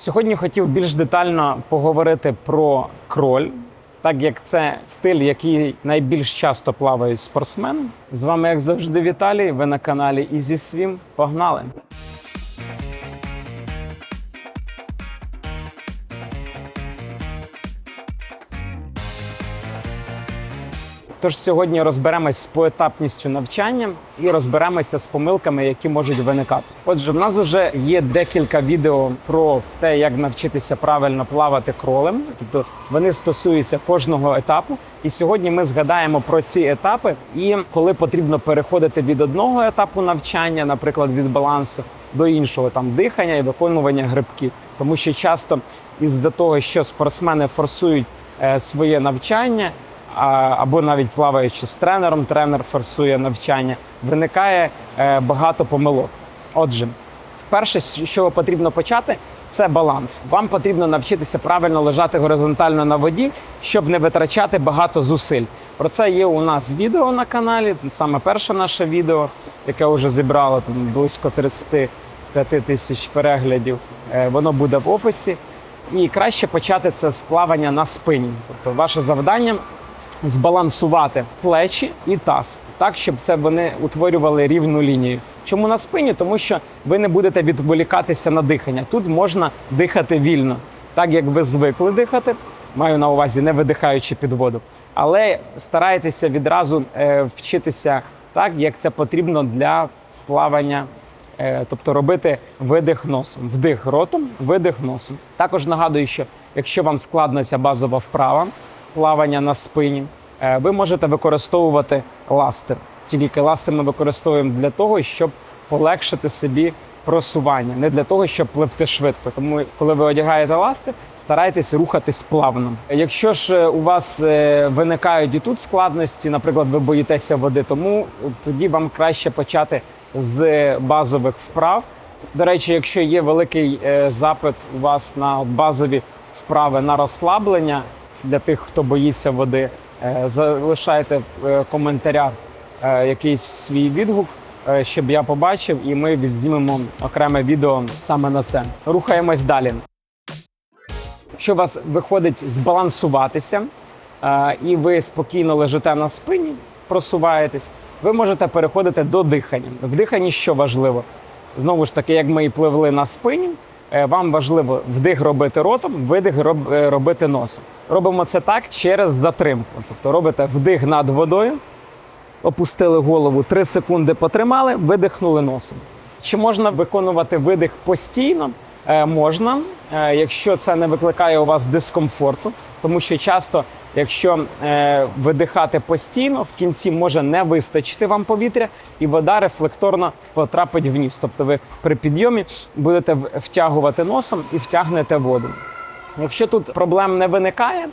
Сьогодні хотів більш детально поговорити про кроль, так як це стиль, який найбільш часто плавають спортсмени. З вами, як завжди, Віталій. Ви на каналі Easy свім Погнали! Тож сьогодні розберемось з поетапністю навчання і розберемося з помилками, які можуть виникати. Отже, в нас вже є декілька відео про те, як навчитися правильно плавати кролем. Тобто вони стосуються кожного етапу. І сьогодні ми згадаємо про ці етапи і коли потрібно переходити від одного етапу навчання, наприклад, від балансу до іншого, там дихання і виконування грибків. Тому що часто із-за того, що спортсмени форсують е, своє навчання або навіть плаваючи з тренером, тренер форсує навчання, виникає е, багато помилок. Отже, перше, з чого потрібно почати, це баланс. Вам потрібно навчитися правильно лежати горизонтально на воді, щоб не витрачати багато зусиль. Про це є у нас відео на каналі. Саме перше наше відео, яке вже зібрало там, близько 35 тисяч переглядів. Е, Воно буде в описі. І краще почати це з плавання на спині. Тобто, ваше завдання збалансувати плечі і таз, так щоб це вони утворювали рівну лінію. Чому на спині? Тому що ви не будете відволікатися на дихання. Тут можна дихати вільно, так як ви звикли дихати. Маю на увазі не видихаючи під воду, але старайтеся відразу е, вчитися так, як це потрібно для плавання Е, тобто робити видих носом, вдих ротом, видих носом. Також нагадую, що якщо вам складна ця базова вправа плавання на спині, е, ви можете використовувати ластер. Тільки ластер ми використовуємо для того, щоб полегшити собі просування, не для того, щоб пливти швидко. Тому, коли ви одягаєте ластер, старайтесь рухатись плавно. Якщо ж е, у вас е, виникають і тут складності, наприклад, ви боїтеся води, тому тоді вам краще почати з базових вправ. До речі, якщо є великий запит у вас на базові вправи на розслаблення для тих, хто боїться води, е, залишайте в е, коментарях е, якийсь свій відгук, щоб я побачив, і ми відзнімемо окреме відео саме на це. Рухаємось далі. Що вас виходить збалансуватися, і ви спокійно лежите на спині, просуваєтесь, ви можете переходити до дихання. В диханні що важливо? Знову ж таки, як ми і пливли на спині, вам важливо вдих робити ротом, видих е, робити носом. Робимо це так через затримку. Тобто робите вдих над водою, опустили голову, 3 секунди потримали, видихнули носом. Чи можна виконувати видих постійно? Е, можна, е, якщо це не викликає у вас дискомфорту, тому що часто, якщо е, видихати постійно, в кінці може не вистачити вам повітря, і вода рефлекторно потрапить в ніс. Тобто ви при підйомі будете втягувати носом і втягнете воду. Якщо тут проблем не виникає,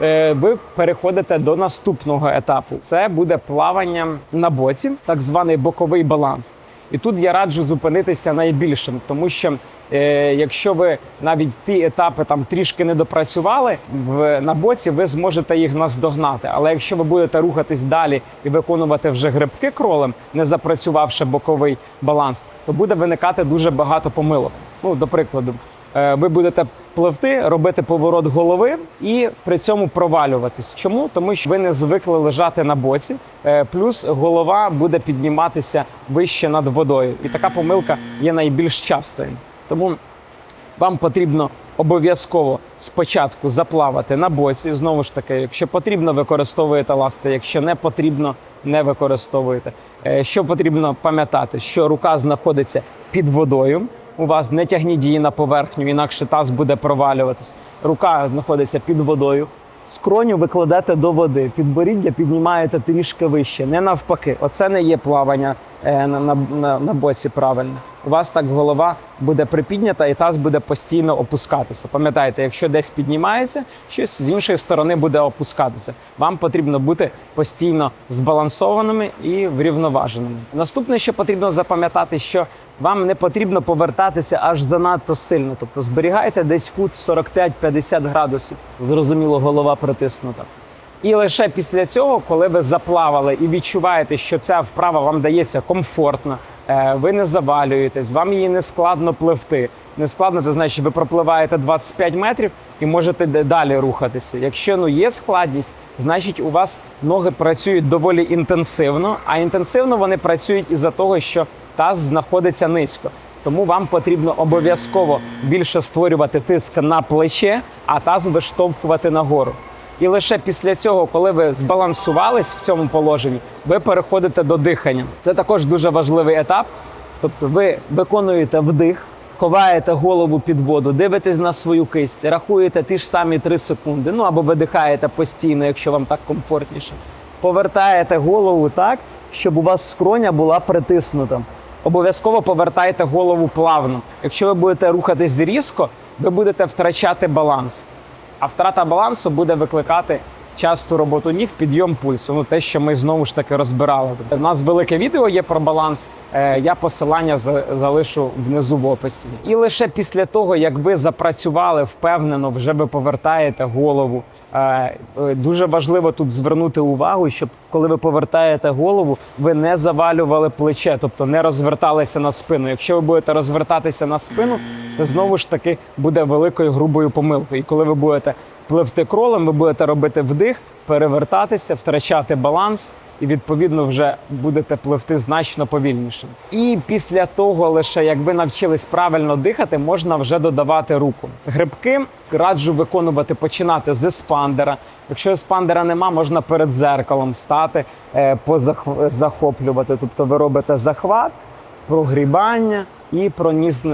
е, ви переходите до наступного етапу. Це буде плавання на боці, так званий боковий баланс. І тут я раджу зупинитися найбільшим, тому що е, якщо ви навіть ті етапи там трішки не допрацювали в на боці, ви зможете їх наздогнати. Але якщо ви будете рухатись далі і виконувати вже грибки кролем, не запрацювавши боковий баланс, то буде виникати дуже багато помилок. Ну, до прикладу, ви будете пливти, робити поворот голови і при цьому провалюватись. Чому? Тому що ви не звикли лежати на боці, е, плюс голова буде підніматися вище над водою. І така помилка є найбільш частою. Тому вам потрібно обов'язково спочатку заплавати на боці. Знову ж таки, якщо потрібно, використовуєте ласти, якщо не потрібно, не використовуєте. Е, Що потрібно пам'ятати, що рука знаходиться під водою. У вас не тягніть її на поверхню, інакше таз буде провалюватись. Рука знаходиться під водою. Скроню ви до води, підборіддя піднімаєте трішки вище, не навпаки. Оце не є плавання е, на, на, на, на боці правильно. У вас так голова буде припіднята і таз буде постійно опускатися. Пам'ятайте, якщо десь піднімається, щось з іншої сторони буде опускатися. Вам потрібно бути постійно збалансованими і врівноваженими. Наступне, що потрібно запам'ятати, що вам не потрібно повертатися аж занадто сильно. Тобто зберігайте десь кут 45-50 градусів. Зрозуміло, голова притиснута. І лише після цього, коли ви заплавали і відчуваєте, що ця вправа вам дається комфортно, е, ви не завалюєтесь, вам її не складно пливти. не складно, це значить, ви пропливаєте 25 метрів і можете далі рухатися. Якщо ну є складність, значить у вас ноги працюють доволі інтенсивно, а інтенсивно вони працюють із-за того, що таз знаходиться низько. Тому вам потрібно обов'язково більше створювати тиск на плече, а таз виштовхувати нагору. І лише після цього, коли ви збалансувались в цьому положенні, ви переходите до дихання. Це також дуже важливий етап. Тобто ви виконуєте вдих, ховаєте голову під воду, дивитесь на свою кисть, рахуєте ті ж самі 3 секунди, ну або видихаєте постійно, якщо вам так комфортніше. Повертаєте голову так, щоб у вас скроня була притиснута. Обов'язково повертайте голову плавно. Якщо ви будете рухатись різко, ви будете втрачати баланс. А втрата балансу буде викликати часту роботу ніг, підйом пульсу. Ну те, що ми знову ж таки розбирали. У нас велике відео є про баланс. Е, Я посилання залишу внизу в описі. І лише після того, як ви запрацювали впевнено, вже ви повертаєте голову. Е, е, Дуже важливо тут звернути увагу, щоб коли ви повертаєте голову, ви не завалювали плече, тобто не розверталися на спину. Якщо ви будете розвертатися на спину, це знову ж таки буде великою грубою помилкою. І коли ви будете пливти кролем, ви будете робити вдих, перевертатися, втрачати баланс. І відповідно вже будете пливти значно повільніше. І після того, лише як ви навчились правильно дихати, можна вже додавати руку. Грибки раджу виконувати починати з еспандера. Якщо еспандера нема, можна перед зеркалом стати, е, позах- захоплювати. Тобто ви робите захват, прогрібання і проніс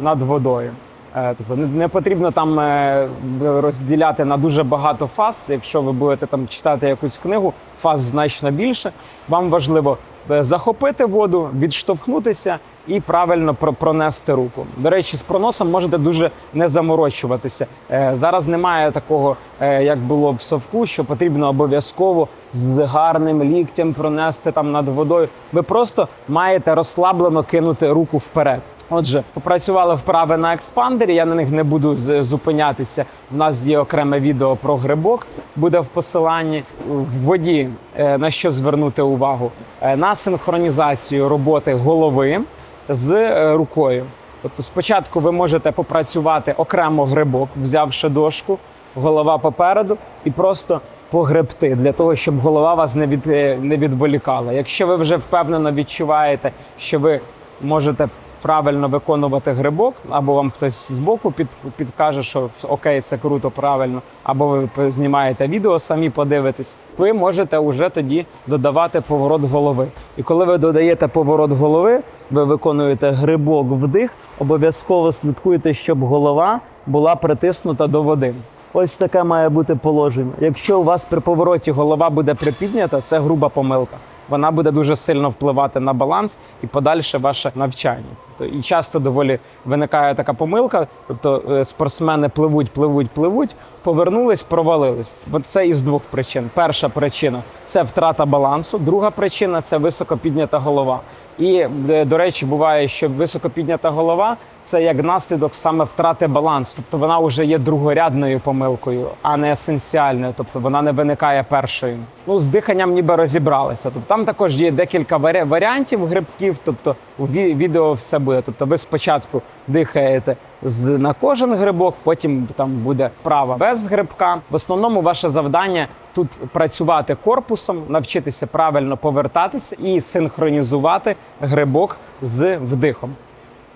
над водою. Е, Тобто не, потрібно там е, розділяти на дуже багато фаз. Якщо ви будете там читати якусь книгу, фаз значно більше. Вам важливо е, захопити воду, відштовхнутися і правильно про- пронести руку. До речі, з проносом можете дуже не заморочуватися. Зараз немає такого, як було в совку, що потрібно обов'язково з гарним ліктем пронести там над водою. Ви просто маєте розслаблено кинути руку вперед. Отже, попрацювали вправи на експандері. Я на них не буду зупинятися. У нас є окреме відео про грибок, буде в посиланні в воді. е, На що звернути увагу? Е, На синхронізацію роботи голови з е, рукою. Тобто, спочатку ви можете попрацювати окремо грибок, взявши дошку, голова попереду, і просто погребти для того, щоб голова вас не від не відволікала. Якщо ви вже впевнено відчуваєте, що ви можете правильно виконувати грибок, або вам хтось збоку під, підкаже, що окей, це круто, правильно, або ви знімаєте відео, самі подивитесь, ви можете вже тоді додавати поворот голови. І коли ви додаєте поворот голови, ви виконуєте грибок вдих, обов'язково слідкуйте, щоб голова була притиснута до води. Ось таке має бути положення. Якщо у вас при повороті голова буде припіднята, це груба помилка. Вона буде дуже сильно впливати на баланс і подальше ваше навчання. Тобто, і часто доволі виникає така помилка. Тобто е, спортсмени пливуть, пливуть, пливуть, повернулись, провалились. Це із двох причин. Перша причина це втрата балансу. Друга причина це високо піднята голова. І е, до речі, буває, що високо піднята голова це як наслідок саме втрати балансу. Тобто вона вже є другорядною помилкою, а не есенціальною. Тобто вона не виникає першою. Ну з диханням ніби розібралися. Тобто там також є декілька варі- варіантів грибків. Тобто у ві- відео все буде. Тобто ви спочатку дихаєте з на кожен грибок, потім там буде вправа без грибка. В основному ваше завдання тут працювати корпусом, навчитися правильно повертатися і синхронізувати грибок з вдихом.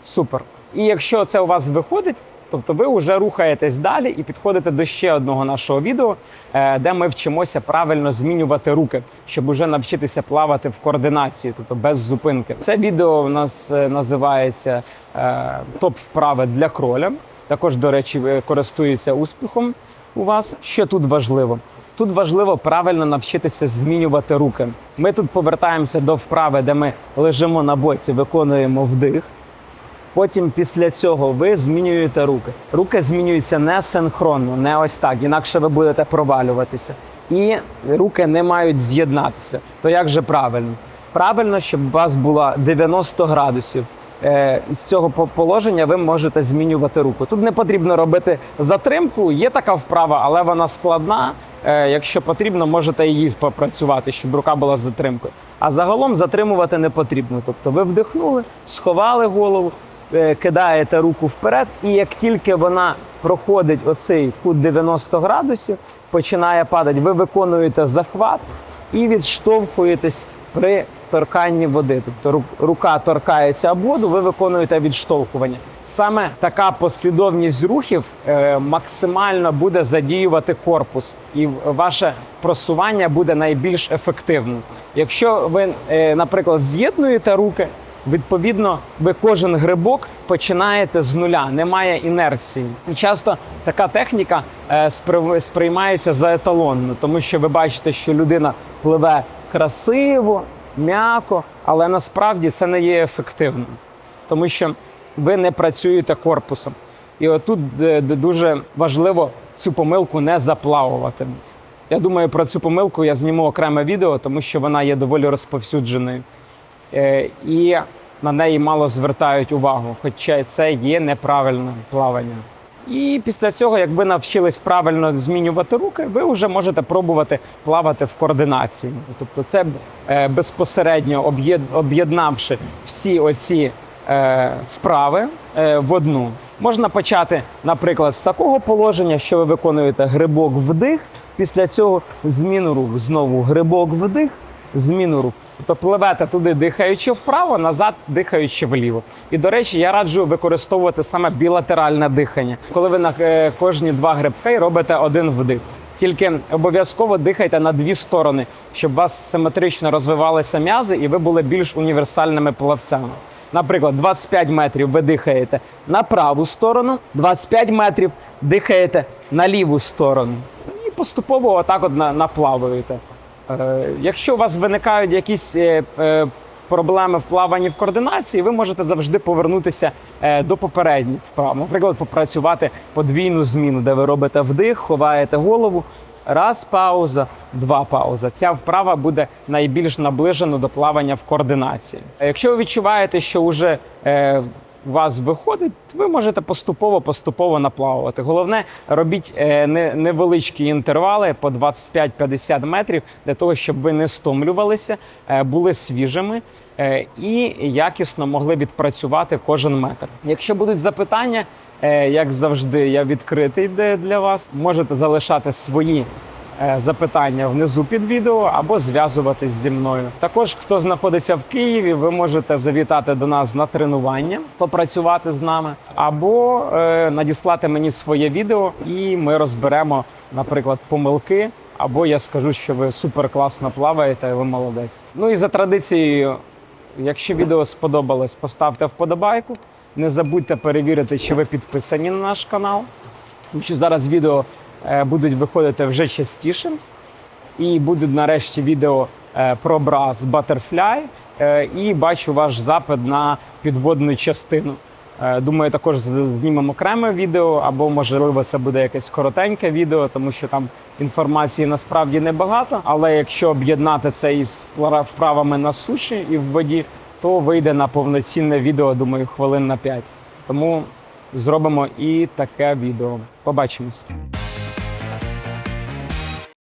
Супер. І якщо це у вас виходить, тобто ви вже рухаєтесь далі і підходите до ще одного нашого відео, е, де ми вчимося правильно змінювати руки, щоб уже навчитися плавати в координації, тобто без зупинки. Це відео у нас е, називається е, топ вправи для кроля. Також, до речі, користується успіхом у вас. Що тут важливо? Тут важливо правильно навчитися змінювати руки. Ми тут повертаємося до вправи, де ми лежимо на боці, виконуємо вдих. Потім після цього ви змінюєте руки. Руки змінюються не синхронно, не ось так, інакше ви будете провалюватися. І руки не мають з'єднатися. То як же правильно? Правильно, щоб у вас було 90 градусів. Е, З цього положення ви можете змінювати руку. Тут не потрібно робити затримку, є така вправа, але вона складна. Е, Якщо потрібно, можете її попрацювати, щоб рука була затримкою. А загалом затримувати не потрібно. Тобто ви вдихнули, сховали голову, кидаєте руку вперед, і як тільки вона проходить оцей кут 90 градусів, починає падати, ви виконуєте захват і відштовхуєтесь при торканні води. Тобто ру- рука торкається об воду, ви виконуєте відштовхування. Саме така послідовність рухів е, максимально буде задіювати корпус, і ваше просування буде найбільш ефективним. Якщо ви, е, наприклад, з'єднуєте руки, відповідно, ви кожен грибок починаєте з нуля, немає інерції. І часто така техніка е, сприймається за еталонну, тому що ви бачите, що людина пливе красиво, м'яко, але насправді це не є ефективним, тому що ви не працюєте корпусом. І отут е, дуже важливо цю помилку не заплавувати. Я думаю, про цю помилку я зніму окреме відео, тому що вона є доволі розповсюдженою. Е, І на неї мало звертають увагу, хоча це є неправильне плавання. І після цього, як ви навчились правильно змінювати руки, ви вже можете пробувати плавати в координації. Тобто, це е, безпосередньо об'єднавши всі оці е, вправи в одну. Можна почати, наприклад, з такого положення, що ви виконуєте грибок вдих. Після цього зміну рук знову грибок вдих, зміну рук. Тобто пливете туди, дихаючи вправо, назад дихаючи вліво. І до речі, я раджу використовувати саме білатеральне дихання, коли ви на е, кожні два грибки робите один вдих. Тільки обов'язково дихайте на дві сторони, щоб у вас симетрично розвивалися м'язи і ви були більш універсальними плавцями. Наприклад, 25 метрів ви дихаєте на праву сторону, 25 метрів дихаєте на ліву сторону. І поступово отак от на- наплавуєте. Е, Якщо у вас виникають якісь е, е, проблеми в плаванні в координації, ви можете завжди повернутися до попередніх вправ. Наприклад, попрацювати подвійну зміну, де ви робите вдих, ховаєте голову. Раз пауза, два пауза. Ця вправа буде найбільш наближена до плавання в координації. Якщо ви відчуваєте, що вже вас виходить, ви можете поступово поступово наплавувати. Головне, робіть е, не- невеличкі інтервали по 25-50 метрів для того, щоб ви не стомлювалися, е, були свіжими е, і якісно могли відпрацювати кожен метр. Якщо будуть запитання, як завжди, я відкритий для вас. Можете залишати свої запитання внизу під відео або зв'язуватись зі мною. Також, хто знаходиться в Києві, ви можете завітати до нас на тренування, попрацювати з нами, або е, надіслати мені своє відео, і ми розберемо, наприклад, помилки. Або я скажу, що ви супер класно плаваєте, і ви молодець. Ну і за традицією, якщо відео сподобалось, поставте вподобайку. Не забудьте перевірити, чи ви підписані на наш канал. Тому зараз відео е, будуть виходити вже частіше. І будуть нарешті відео е, про бра з Butterfly. Е, і бачу ваш запит на підводну частину. Е, Думаю, також знімемо окреме відео, або можливо це буде якесь коротеньке відео, тому що там інформації насправді небагато. Але якщо об'єднати це із вправами на суші і в воді, то вийде на повноцінне відео, думаю, хвилин на 5. Тому зробимо і таке відео. Побачимось.